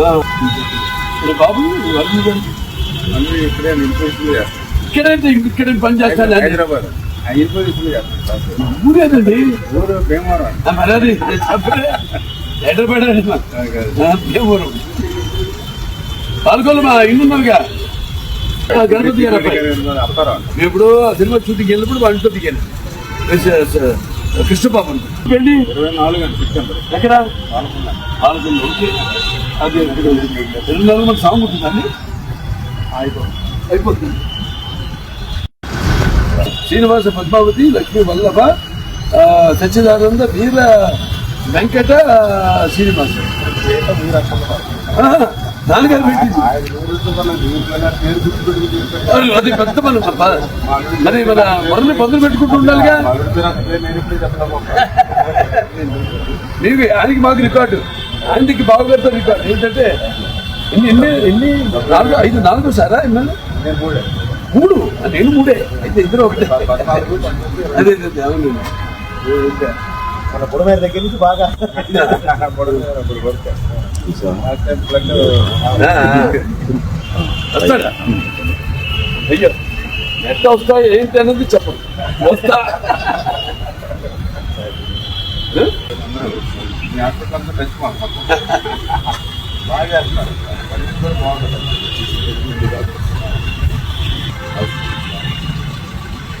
ఆ. ఇప్పుడు బాబు ఇక్కడే ఇక్కడైతే ఇక్కడ పని చేస్తాను హైదరాబాద్. ఊరేదండి ఊరు భీమవరం. మరి హైదరాబాద్ భీమవరం. పాల్గొలు మా ఇల్లు ఉన్నారుగా గణపతి గారు ఇప్పుడు ఆ సినిమా షూటింగ్ వెళ్ళినప్పుడు వాళ్ళతో దిగాను. కృష్ణబాబు. వెళ్ళి ఇరవై నాలుగు సెప్టెంబర్ ఎక్కడ? పాల్గొన్నా. పాల్గొండ ఓకే. అది రెండు నెలలు మనకు సాంగ్ ఉంటుందండి అయిపోయింది అయిపోతుంది. శ్రీనివాస పద్మావతి లక్ష్మీ వల్లభ సచ్చిదానంద వీర వెంకట శ్రీనివాస. ఆహా, నాన్నగారు పెట్టింది. అది- పెద్ద పని మరి మన మొరని పదులు పెట్టుకుంటూ ఉండాలిగా. మా ఆయనకి మాకు రికార్డు. ఆయనకి బావగారితో రికార్డు. ఏంటంటే ఎన్ని ఎన్ని ఎన్ని నాలుగు ఐదు నాలుగు సారా ఎమ్మెల్యే? మూడు. నేను మూడే. అయితే ఇద్దరు ఒకటే. అదే అదే అవును. మన బుడమేర దగ్గర నుంచి బాగా అప్పుడు టైం అయ్యో ఎంత వస్తా ఏంటి అన్నది చెప్పదు వస్తా బాగా బాగుంటుంది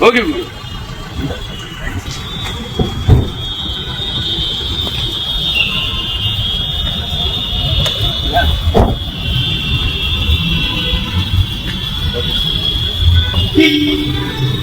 ఓకే keep